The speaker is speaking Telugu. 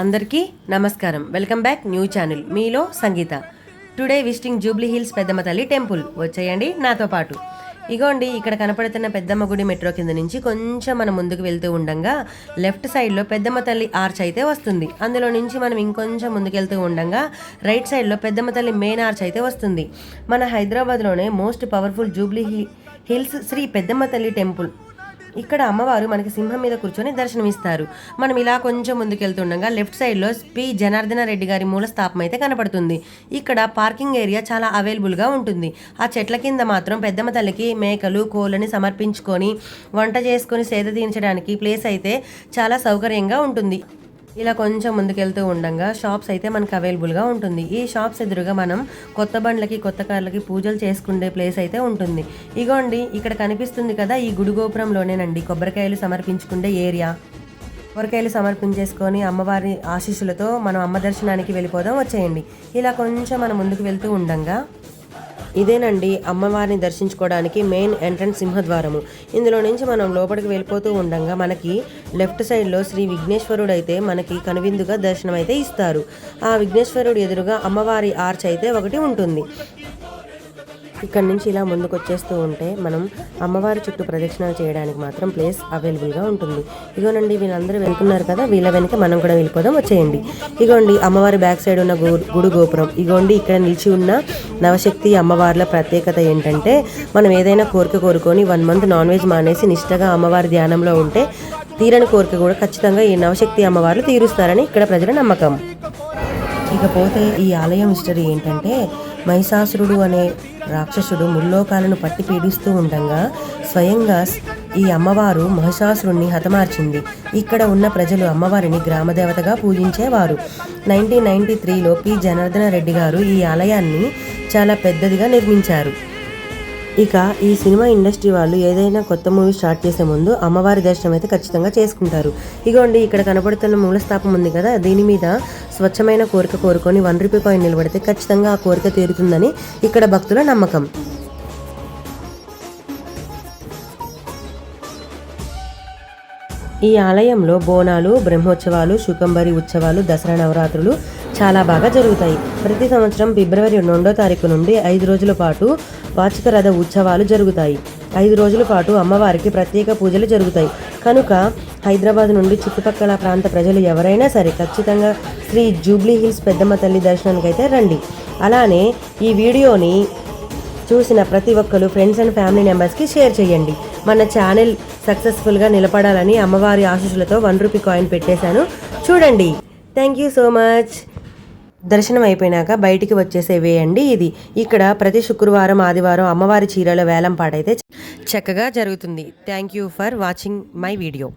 అందరికీ నమస్కారం. వెల్కమ్ బ్యాక్ న్యూ ఛానల్ మీలో Sangeetha. Today visiting Jubilee Hills Peddamma Thalli temple. వచ్చేయండి నాతో పాటు. ఇగోండి ఇక్కడ కనపడుతున్న పెద్దమ్మ గుడి మెట్రో కింద నుంచి కొంచెం మనం ముందుకు వెళ్తూ ఉండగా లెఫ్ట్ సైడ్లో పెద్దమ్మ తల్లి ఆర్చ్ అయితే వస్తుంది. అందులో నుంచి మనం ఇంకొంచెం ముందుకెళ్తూ ఉండగా రైట్ సైడ్లో పెద్దమ్మ తల్లి మెయిన్ ఆర్చ్ అయితే వస్తుంది. మన హైదరాబాద్లోనే most powerful Jubilee Hills Shri Peddamma Thalli temple. ఇక్కడ అమ్మవారు మనకి సింహం మీద కూర్చొని దర్శనమిస్తారు. మనం ఇలా కొంచెం ముందుకెళ్తుండగా లెఫ్ట్ సైడ్లో పి. జనార్దన రెడ్డి గారి మూల స్థాపం అయితే కనపడుతుంది. ఇక్కడ పార్కింగ్ ఏరియా చాలా అవైలబుల్గా ఉంటుంది. ఆ చెట్ల కింద మాత్రం పెద్దమ్మ తల్లికి మేకలు కోళ్ళని సమర్పించుకొని వంట చేసుకొని సేద తీర్చడానికి ప్లేస్ అయితే చాలా సౌకర్యంగా ఉంటుంది. ఇలా కొంచెం ముందుకెళ్తూ ఉండగా షాప్స్ అయితే మనకు అవైలబుల్గా ఉంటుంది. ఈ షాప్స్ ఎదురుగా మనం కొత్త బండ్లకి కొత్త కార్లకి పూజలు చేసుకునే ప్లేస్ అయితే ఉంటుంది. ఇగోండి ఇక్కడ కనిపిస్తుంది కదా ఈ గుడి గోపురంలోనేనండి కొబ్బరికాయలు సమర్పించుకునే ఏరియా. కొబ్బరికాయలు సమర్పించేసుకొని అమ్మవారి ఆశీస్సులతో మనం అమ్మ దర్శనానికి వెళ్ళిపోదాం వచ్చేయండి. ఇలా కొంచెం మనం ముందుకు వెళ్తూ ఉండంగా ఇదేనండి అమ్మవారిని దర్శించుకోవడానికి మెయిన్ ఎంట్రన్స్ సింహద్వారము. ఇందులో నుంచి మనం లోపలికి వెళ్ళిపోతూ ఉండంగా మనకి లెఫ్ట్ సైడ్లో శ్రీ విఘ్నేశ్వరుడు అయితే మనకి కనువిందుగా దర్శనం అయితే ఇస్తారు. ఆ విఘ్నేశ్వరుడు ఎదురుగా అమ్మవారి ఆర్చ్ అయితే ఒకటి ఉంటుంది. ఇక్కడ నుంచి ఇలా ముందుకు వచ్చేస్తూ ఉంటే మనం అమ్మవారి చుట్టూ ప్రదక్షిణాలు చేయడానికి మాత్రం ప్లేస్ అవైలబుల్గా ఉంటుంది. ఇగోనండి వీళ్ళందరూ వెళ్తున్నారు కదా వీళ్ళ వెనక మనం కూడా వెళ్ళిపోదాం వచ్చేయండి. ఇగోండి అమ్మవారి బ్యాక్ సైడ్ ఉన్న గుడి గోపురం. ఇగోండి ఇక్కడ నిలిచి ఉన్న నవశక్తి అమ్మవార్ల ప్రత్యేకత ఏంటంటే మనం ఏదైనా కోరిక కోరుకొని వన్ మంత్ నాన్ వెజ్ మానేసి నిష్టగా అమ్మవారి ధ్యానంలో ఉంటే తీరని కోరిక కూడా ఖచ్చితంగా ఈ నవశక్తి అమ్మవార్లు తీరుస్తారని ఇక్కడ ప్రజల నమ్మకం. ఇకపోతే ఈ ఆలయం హిస్టరీ ఏంటంటే మహిషాసురుడు అనే రాక్షసుడు ముల్లోకాలను పట్టి పీడిస్తూ ఉండగా స్వయంగా ఈ అమ్మవారు మహిషాసురుణ్ణి హతమార్చింది. ఇక్కడ ఉన్న ప్రజలు అమ్మవారిని గ్రామదేవతగా పూజించేవారు. నైన్టీన్ నైన్టీ త్రీలో పి. జనార్దన రెడ్డి గారు ఈ ఆలయాన్ని చాలా పెద్దదిగా నిర్మించారు. ఇక ఈ సినిమా ఇండస్ట్రీ వాళ్ళు ఏదైనా కొత్త మూవీ స్టార్ట్ చేసే ముందు అమ్మవారి దర్శనం అయితే ఖచ్చితంగా చేసుకుంటారు. ఇగోండి ఇక్కడ కనపడుతున్న మూలస్థాపం ఉంది కదా దీని మీద స్వచ్ఛమైన కోరిక కోరుకొని వన్ రూపీ కాయిన్ నిలబడితే ఖచ్చితంగా ఆ కోరిక తీరుతుందని ఇక్కడ భక్తుల నమ్మకం. ఈ ఆలయంలో బోనాలు బ్రహ్మోత్సవాలు శుకంబరి ఉత్సవాలు దసరా నవరాత్రులు చాలా బాగా జరుగుతాయి. ప్రతి సంవత్సరం ఫిబ్రవరి రెండో తారీఖు నుండి ఐదు రోజుల పాటు వార్షిక రథ ఉత్సవాలు జరుగుతాయి. ఐదు రోజుల పాటు అమ్మవారికి ప్రత్యేక పూజలు జరుగుతాయి. కనుక హైదరాబాద్ నుండి చుట్టుపక్కల ప్రాంత ప్రజలు ఎవరైనా సరే ఖచ్చితంగా శ్రీ జూబ్లీ హిల్స్ పెద్దమ్మ తల్లి దర్శనానికి అయితే రండి. అలానే ఈ వీడియోని చూసిన ప్రతి ఒక్కరు ఫ్రెండ్స్ అండ్ ఫ్యామిలీ మెంబర్స్కి షేర్ చేయండి. మన ఛానల్ సక్సెస్ఫుల్గా నిలబడాలని అమ్మవారి ఆశీస్సులతో వన్ రూపీ కాయిన్ పెట్టేశాను. చూడండి. Thank you so much. దర్శనం అయిపోయినాక బయటికి వచ్చేసే వే అండి ఇది. ఇక్కడ ప్రతి శుక్రవారం ఆదివారం అమ్మవారి చీరల వేలం పాటైతే చక్కగా జరుగుతుంది. Thank you for watching my video